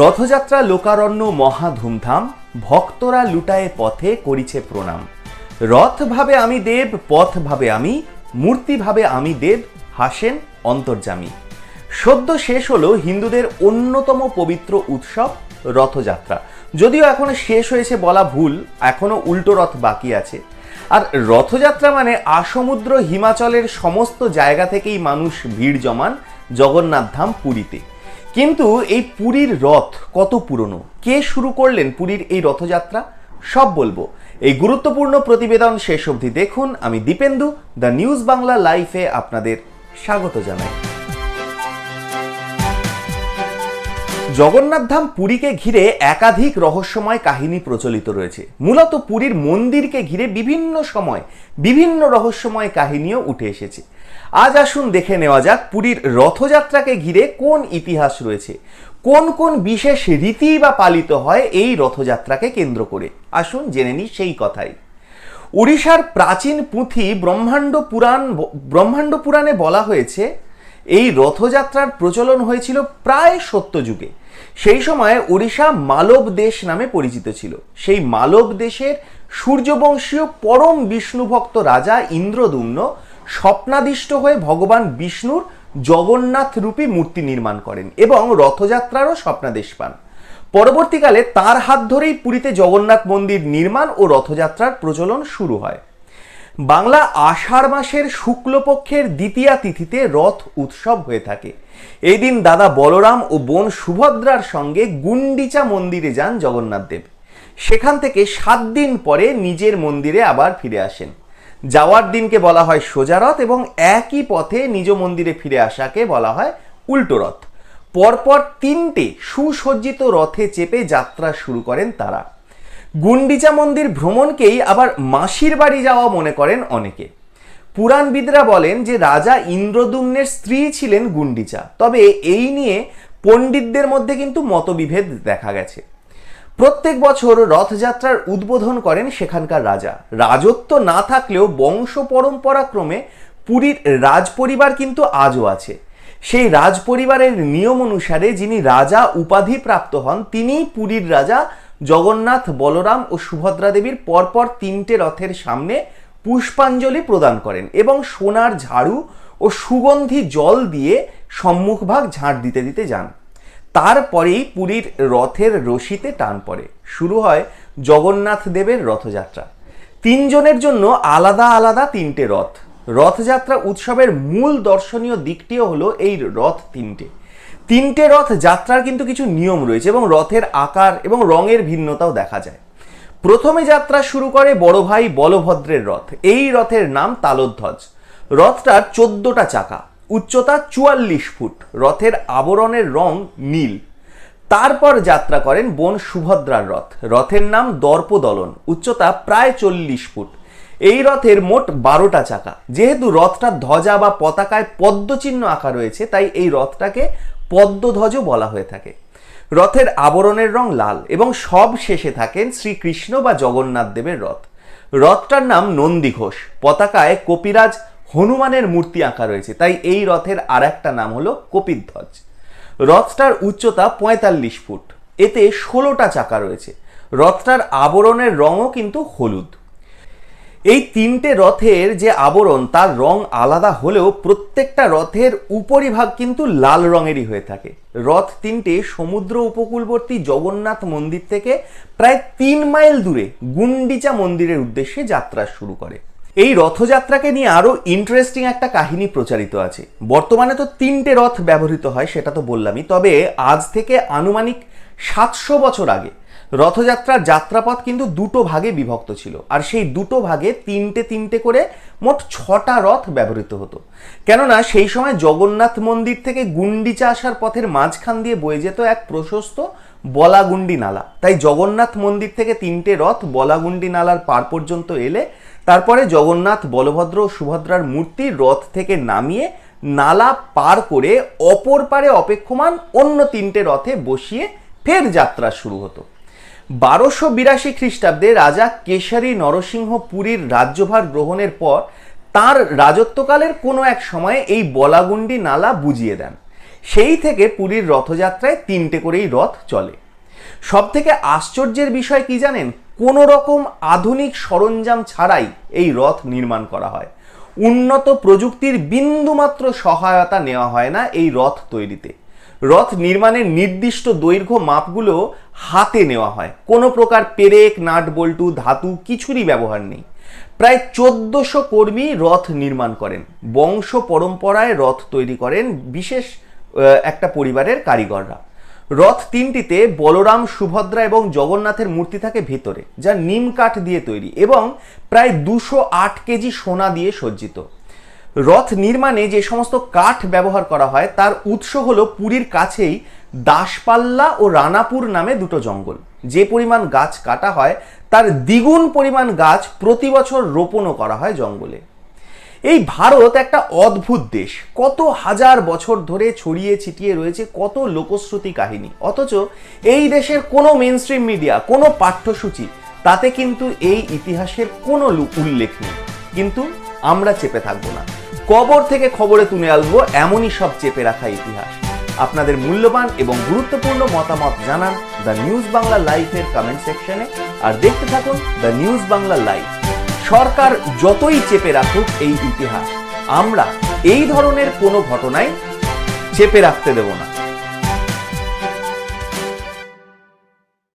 রথযাত্রা লোকারণ্য মহা ধুমধাম, ভক্তরা লুটায়ে পথে করিছে প্রণাম। রথ ভাবে আমি দেব, পথ ভাবে আমি, মূর্তি ভাবে আমি দেব, হাসেন অন্তর্জামী সদ্য শেষ হলো হিন্দুদের অন্যতম পবিত্র উৎসব রথযাত্রা। যদিও এখনও শেষ হয়েছে বলা ভুল, এখনও উল্টো রথ বাকি আছে। আর রথযাত্রা মানে আসমুদ্র হিমাচলের সমস্ত জায়গা থেকেই মানুষ ভিড় জমান জগন্নাথ ধাম পুরীতে। কিন্তু এই পুরীর রথ কত পুরনো? কে শুরু করলেন পুরীর এই রথযাত্রা? সব বলব। এই গুরুত্বপূর্ণ প্রতিবেদন শেষ অবধি দেখুন। আমি দীপেন্দু, দ্য নিউজ বাংলা লাইফে আপনাদের স্বাগত জানাই। জগন্নাথধাম পুরীকে ঘিরে একাধিক রহস্যময় কাহিনী প্রচলিত রয়েছে। মূলত পুরীর মন্দিরকে ঘিরে বিভিন্ন সময় বিভিন্ন রহস্যময় কাহিনীও উঠে এসেছে। আজ আসুন দেখে নেওয়া যাক পুরীর রথযাত্রাকে ঘিরে কোন ইতিহাস রয়েছে। কোন কোন বিশেষ রীতি বা পালিত হয় এই রথযাত্রাকে কেন্দ্র করে? আসুন জেনে নিই সেই কথাই। উড়িষ্যার প্রাচীন পুঁথি ব্রহ্মাণ্ড পুরাণ ব্রহ্মাণ্ড পুরাণে বলা হয়েছে, এই রথযাত্রার প্রচলন হয়েছিল প্রায় সত্য যুগে। সেই সময় ওড়িশা মালব দেশ নামে পরিচিত ছিল। সেই মালব দেশের সূর্যবংশীয় পরম বিষ্ণুভক্ত রাজা ইন্দ্রদুম্ন স্বপ্নাদিষ্ট হয়ে ভগবান বিষ্ণুর জগন্নাথ রূপী মূর্তি নির্মাণ করেন এবং রথযাত্রারও স্বপ্নাদেশ পান পরবর্তীকালে তার হাত ধরেই পুরীতে জগন্নাথ মন্দির নির্মাণ ও রথযাত্রার প্রচলন শুরু হয়। বাংলা আষাঢ় মাসের শুক্লপক্ষের দ্বিতীয়া তিথিতে রথ উৎসব হয়ে থাকে। এই দিন দাদা বলরাম ও বোন সুভদ্রার সঙ্গে গুন্ডিচা মন্দিরে যান জগন্নাথ দেব। সেখান থেকে সাত দিন পরে নিজের মন্দিরে আবার ফিরে আসেন। যাওয়ার দিনকে বলা হয় সোজা রথ এবং একই পথে নিজ মন্দিরে ফিরে আসাকে বলা হয় উল্টো রথ। পরপর তিনটে সুসজ্জিত রথে চেপে যাত্রা শুরু করেন তারা। গুন্ডিচা মন্দির ভ্রমণকেই আবার মাসির বাড়ি যাওয়া মনে করেন অনেকে। পুরাণবিদরা বলেন যে রাজা ইন্দ্রদুম্নের স্ত্রী ছিলেন গুন্ডিচা। তবে এই নিয়ে পণ্ডিতদের মধ্যে কিন্তু মতবিভেদ দেখা গেছে। প্রত্যেক বছর রথযাত্রার উদ্বোধন করেন সেখানকার রাজা। রাজত্ব না থাকলেও বংশ পরম্পরাক্রমে পুরীর রাজপরিবার কিন্তু আজও আছে। সেই রাজপরিবারের নিয়ম অনুসারে যিনি রাজা উপাধি প্রাপ্ত হন, তিনিই পুরীর রাজা জগন্নাথ, বলরাম ও সুভদ্রা দেবীর পরপর তিনটে রথের সামনে পুষ্পাঞ্জলি প্রদান করেন এবং সোনার ঝাড়ু ও সুগন্ধি জল দিয়ে সম্মুখভাগ ঝাঁট দিতে দিতে যান। তারপরেই পুরীর রথের রশিতে টান পড়ে। শুরু হয় জগন্নাথ দেবের রথযাত্রা। তিনজনের জন্য আলাদা আলাদা তিনটে রথ। রথযাত্রা উৎসবের মূল দর্শনীয় দিকটিও হলো এই রথ তিনটে। তিনটে রথ যাত্রার কিন্তু কিছু নিয়ম রয়েছে এবং রথের আকার এবং রঙের ভিন্নতাও দেখা যায়। প্রথমে যাত্রা শুরু করে বড় ভাই বলভদ্রের রথ। এই রথের নাম তালোধ্বজ। রথটার চোদ্দটা চাকা। উচ্চতা চুয়াল্লিশ ফুট, রথের আবরণের রং নীল। তারপর যাত্রা করেন বোন সুভদ্রার রথ। রথের নাম দর্পদলন, উচ্চতা প্রায় চল্লিশ ফুট। এই রথের মোট বারোটা চাকা। যেহেতু রথটার ধ্বজা বা পতাকায় পদ্মচিহ্ন আঁকা রয়েছে, তাই এই রথটাকে পদ্মধ্বজ বলা হয়ে থাকে। রথের আবরণের রং লাল এবং সব শেষে থাকেন শ্রীকৃষ্ণ বা জগন্নাথ দেবের রথ। রথটার নাম নন্দী ঘোষ। পতাকায় কপিরাজ হনুমানের মূর্তি আঁকা রয়েছে। তাই এই রথের আর একটা নাম হলো কপিধ্বজ। রথটার উচ্চতা পঁয়তাল্লিশ ফুট। এতে ষোলোটা চাকা রয়েছে। রথটার আবরণের রঙও কিন্তু হলুদ। এই তিনটে রথের যে আবরণ, তার রং আলাদা হলেও প্রত্যেকটা রথের উপরিভাগ কিন্তু লাল রঙেরই হয়ে থাকে। রথ তিনটে সমুদ্র উপকূলবর্তী জগন্নাথ মন্দির থেকে প্রায় তিন মাইল দূরে গুন্ডিচা মন্দিরের উদ্দেশ্যে যাত্রা শুরু করে। এই রথযাত্রাকে নিয়ে আরও ইন্টারেস্টিং একটা কাহিনী প্রচারিত আছে। বর্তমানে তো তিনটে রথ ব্যবহৃত হয়, সেটা তো বললামই। তবে আজ থেকে আনুমানিক সাতশো বছর আগে রথযাত্রার যাত্রাপথ কিন্তু দুটো ভাগে বিভক্ত ছিল। আর সেই দুটো ভাগে তিনটে তিনটে করে মোট ছটা রথ ব্যবহৃত হতো। কেননা সেই সময় জগন্নাথ মন্দির থেকে গুন্ডিচা আসার পথের মাঝখান দিয়ে বয়ে যেত এক প্রশস্ত বলাগুন্ডি নালা। তাই জগন্নাথ মন্দির থেকে তিনটে রথ বলাগুন্ডি নালার পার পর্যন্ত এলে তারপরে জগন্নাথ, বলভদ্র সুভদ্রার মূর্তি রথ থেকে নামিয়ে নালা পার করে অপর পারে অপেক্ষমান অন্য তিনটে রথে বসিয়ে ফের যাত্রা শুরু হতো। বারোশো বিরাশি খ্রিস্টাব্দে রাজা কেশারী নরসিংহ পুরীর রাজ্যভার গ্রহণের পর তার রাজত্বকালের কোনো এক সময়ে এই বলাগুন্ডি নালা বুঝিয়ে দেন। সেই থেকে পুরীর রথযাত্রায় তিনটে করেই রথ চলে। সব থেকে আশ্চর্যের বিষয় কি জানেন? কোনো রকম আধুনিক সরঞ্জাম ছাড়াই এই রথ নির্মাণ করা হয়। উন্নত প্রযুক্তির বিন্দুমাত্র সহায়তা নেওয়া হয় না এই রথ তৈরিতে। রথ নির্মাণের নির্দিষ্ট দৈর্ঘ্য মাপগুলো হাতে নেওয়া হয়। কোনো প্রকার পেরেক, নাট বল্টু, ধাতু কিছুরই ব্যবহার নেই। প্রায় চোদ্দশো কর্মী রথ নির্মাণ করেন। বংশ পরম্পরায় রথ তৈরি করেন বিশেষ একটা পরিবারের কারিগররা। রথ তিনটিতে বলরাম, সুভদ্রা এবং জগন্নাথের মূর্তি থাকে ভেতরে, যা নিম কাঠ দিয়ে তৈরি এবং প্রায় দুশো আট কেজি সোনা দিয়ে সজ্জিত। রথ নির্মাণে যে সমস্ত কাঠ ব্যবহার করা হয়, তার উৎস হল পুরীর কাছেই দাসপাল্লা ও রানাপুর নামে দুটো জঙ্গল। যে পরিমাণ গাছ কাটা হয়, তার দ্বিগুণ পরিমাণ গাছ প্রতি বছর রোপণও করা হয় জঙ্গলে। এই ভারত একটা অদ্ভুত দেশ। কত হাজার বছর ধরে ছড়িয়ে ছিটিয়ে রয়েছে কত লোকশ্রুতি কাহিনী। অথচ এই দেশের কোনো মেন স্ট্রিম মিডিয়া কোনো পাঠ্যসূচি, তাতে কিন্তু এই ইতিহাসের কোনো উল্লেখ নেই। কিন্তু আমরা চেপে থাকব না। কবর থেকে খবরে তুলে আনব এমনই সব চেপে রাখা ইতিহাস। আপনাদের মূল্যবান এবং গুরুত্বপূর্ণ মতামত জানান দ্য নিউজ বাংলা লাইভের কমেন্ট সেকশনে আর দেখতে থাকুন দ্য নিউজ বাংলা লাইভ সরকার যতই চেপে রাখুক এই ইতিহাস। আমরা এই ধরনের কোনো ঘটনায় চেপে রাখতে দেব না।